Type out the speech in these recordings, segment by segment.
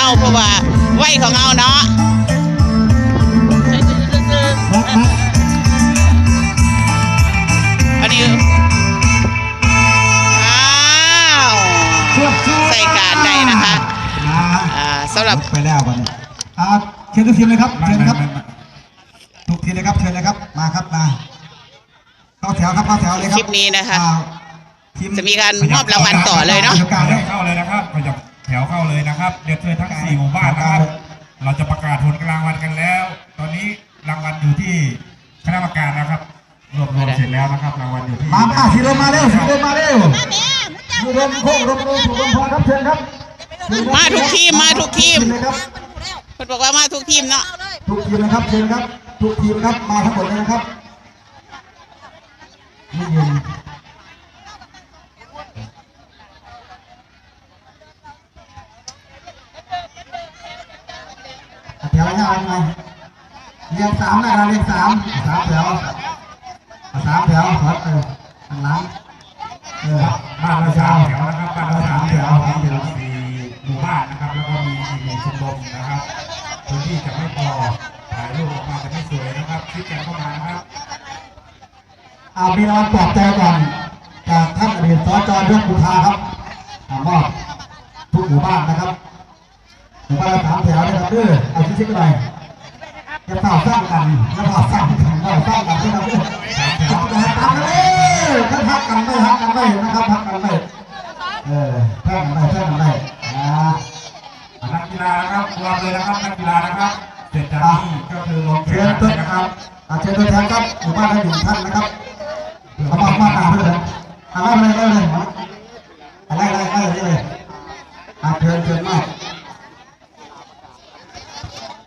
เอาเพราะว่าไว้ของเอาเนาะอันนี้อ้าวใส่การได้นะคะอ่าสำหรับไปแล้ววันอ่าเชิญทุกทีมเลยครับเชิญครับทุกทีเลยครับเชิญเลยครับมาครับมาเข้าแถวครับเข้าแถวเลยครับคลิปนี้นะคะจะมีการมอบรางวัลต่อเลยเนาะเข้าเลยนะครับ ถวเข้าเลยนะครับเดี๋ยวเชิญทั้งสี่หมู่บ้านนะครับ เราจะประกาศผลรางวัลกันแล้ว ตอนนี้รางวัลอยู่ที่คณะกรรมการนะครับรวบรวมเสร็จแล้วนะครับรางวัลอยู่ที่มามาทีเดินมาเร็วทีเดินมาเร็วทีเดินโค้งรบรบรบพอครับเชิญครับ มาทุกทีมมาทุกทีมเลยครับเพิ่นบอกว่ามาทุกทีมเนาะทุกทีมนะครับเชิญครับ ทุกทีมครับมาทั้งหมดเลยนะครับ นี่ยืนแถวหน้าไงเรียงสามนะครับเรียงสามสามแถวสามแถวขอเออข้างหลังเออบ้านละสามแถวนะครับบ้านละสามแถวมีอยู่สี่หมู่บ้านนะครับแล้วก็มีอีกหนึ่งชมรมนะครับพื้นที่จะไม่พอถ่ายรูปออกมาจะไม่สวยนะครับคิดกันเข้ามานะครับอามีรางวัลปลอบใจก่อนจากท่านอดีตสจเรื่องกุทาครับถามว่าทุกหมู่บ้านนะครับหมู่บ้านสามแถวนะครับเด้ออาชิ้นๆหน่อยจะเฝ้าสร้างกันจะเฝ้าสร้างกันเฝ้าสร้างกันนะครับเด้อตามกันเลยถ้าพักกันไม่พักกันไม่นะครับพักกันไม่เออพ้กันไม่พ้กันไม่นะนักกีฬานะครับรวมเลยนะครับนักกีฬานะครับเสร็จจากนี้ก็คือลงเชิแข่งญตัวนนะครับอาเชิญตัวแทนครับหมู่บ้านละหนึ่งท่านนะครับเอามามาตามด้วยเลยเอามาเลยเลยอะไรอะไรอะไรเลยอาเชิญเชิญมาก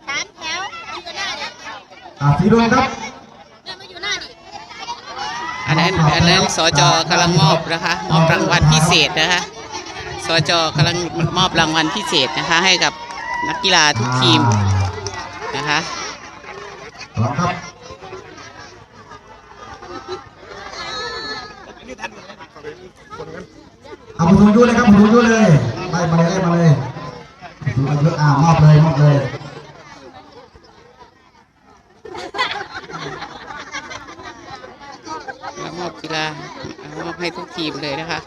สามแถวอยู่หน้าเนี่ย อ่าสี ดวงครับเนี่ยมาอยู่หน้านี่อันนั้นอันนั้นสจกำลังมอบนะคะ มอบรางวัลพิเศษนะคะสจกำลังมอบรางวัลพิเศษนะคะ ให้กับนักกีฬาทุกทีมนะคะพร้อมครับเอาผู้สูงอายุเลยครับผู้สูงอายุเลยไล่มาเลยไล่มาเลยผู้สูงอายุอ่ามอบเลยมอบเลย แล้ว มอบกีฬามอบให้ทุกทีมเลยนะคะ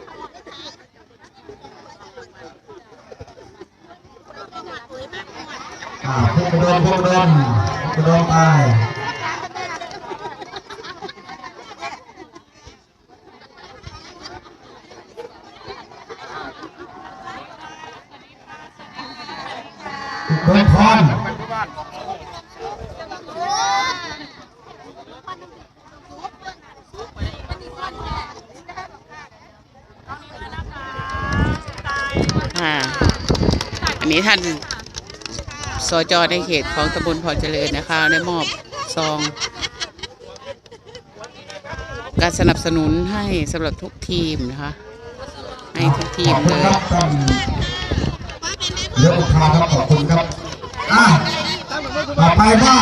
อ่าพวกโดนพวกโดนพวกระโดนไปพวกกระโดนพรอ่ อันนี้ท่านสจในเขตของตำบลพรเจริญนะคะได้มอบซอง การสนับสนุนให้สำหรับทุกทีมนะคะ ให้ทุกทีมเลยครับท่านเลือกอุทาครับขอบคุณครับอะต่อไปว่า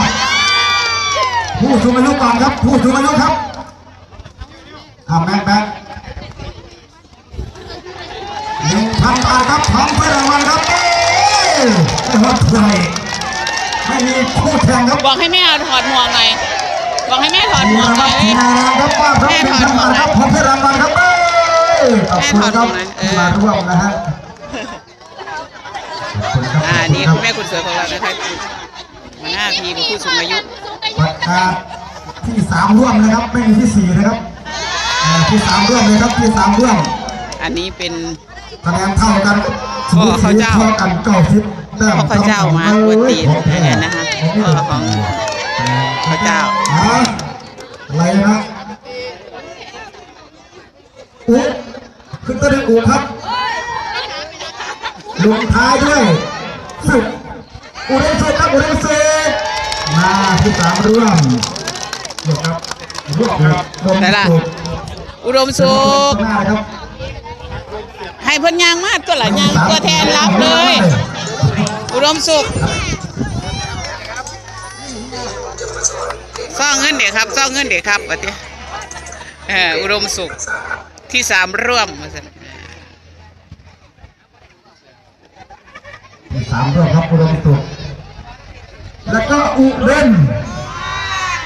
ผู้สูงอายุก่อนครับ ผู้สูงอายุครับอ่าแม็กแม็ก ไม่หดเลยไม่มีคู่แข่งครับบอกให้แม่เอาถอดหมวกหน่อยบอกให้แม่ถอดหมมีวกนะหคน่รัอบยมีนะครับว่าครับหนึ่งพันบาทครับพร้อมเพื่อรางวัลครับเอ้ยขอบคุณครับที่มาร่วมนะฮะขอบคุณครับอ่านี่ขอบคุณณแม่รับคุณสวยของเรานะคะหัวหน้าทีมผู้สูงอายุประกาศที่สามร่วมนะครับไม่มีที่สี่นะครับเอ่อที่สามร่วมเลยครับที่สามร่วม อันนี้เป็น คะแนนเท่ากันพ่อเขาเจ้าเท่ากันเก้าสิบแต้มพ่อเขาเจ้ามากวนตีนด้วยกันนะคะพ่อของพระเจ้าอะอะไรนะอุ๊ขึ้นต้นด้วยอูครับลงท้ายด้วยสุดอุดมสุดครับอุดมสุดมาที่สามร่วมหยกครับร่วมครับอุดมไหนล่ะสุดอุดมสุขหน้าครับ ให้เพิ่นยางมากตัวหละยางตัวแทนรับเลย อุดมสุขซ่องเงินเด็กครับซ่องเงินเด็กครับปะเตี้ยเอออุดมสุขที่สามร่วมว่าซั่สามเรื่องครับอุดมสุขแล้วก็อุเรน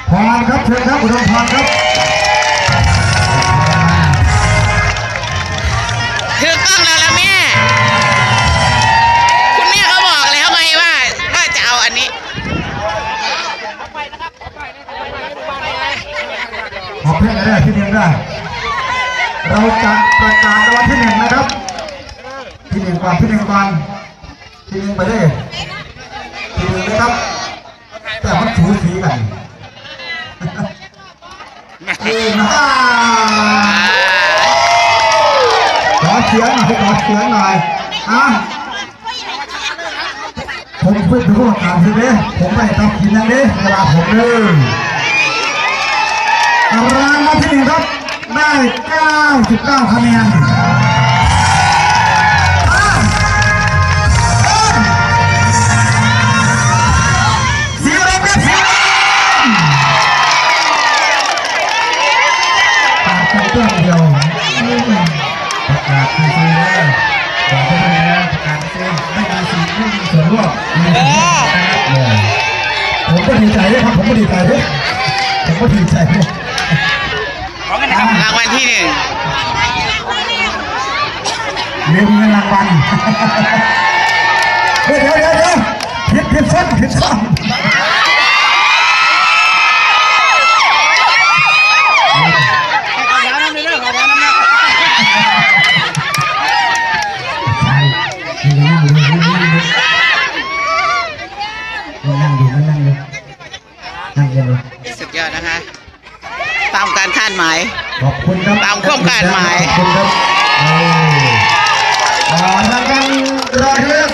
พรครับเชิญครับอุดมพรครับ เราจะประกาศรางวัลที่หนึ่งนะครับ ที่หนึ่งก่อนที่หนึ่งก่อนที่หนึ่งไปเลยที่หนึ่งนะครับ แต่มันถูสีกันนี่นะขอเสียงหน่อยขอเสียงหน่อยอะผมเพิ่งดูข่าวทีนี้ผมไม่ต้องกินอย่างนี้เวลาผมเดินรางวัลที่หนึ่งครับ ได้ 99 คะแนนอะเสียงอะไรครับเสียงปากกันเรื่องเดียวปาศทีซีเลยบอกให้ไปแล้วปาศทีไม่มีสิทธิ์ไม่มีส่วนร่วมมีส่วนร่วมนะครับเออผมก็ดีใจด้วยครับผมก็ดีใจด้วยผมก็ดีใจด้วย รางวัลที่หนึ่งเรียนเงินรางวัลเดี๋ยวเดี๋ยวเดี๋ยวเดี๋ยวผิดผิดส้นผิดส้นใช่ไม่นั่งดูไม่นั่งดูไม่นั่งดูไม่นั่งดูนั่งเย็นเลยสุดยอดนะคะ ตามการคาดหมาย ขอบคุณครับตามความคาดหมาย ขอบคุณครับเอออ่ารางวัลรายเลือ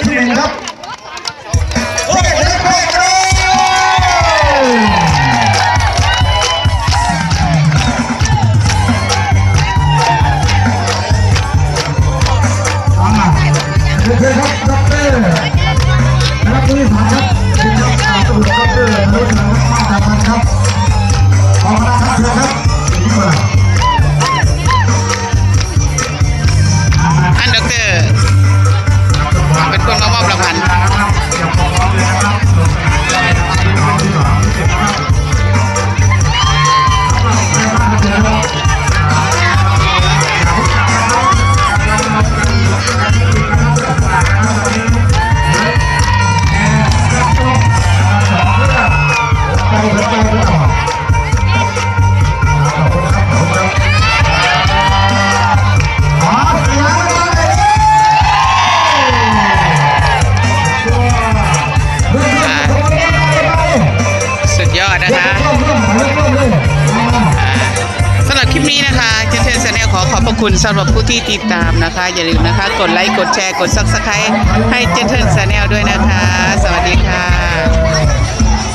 ขอบพระคุณสำหรับผู้ที่ติดตามนะคะ อย่าลืมนะคะ กดไลค์ กดแชร์ กดซับสไครต์ให้เจนเทิร์นแชนแนลด้วยนะคะ สวัสดีค่ะ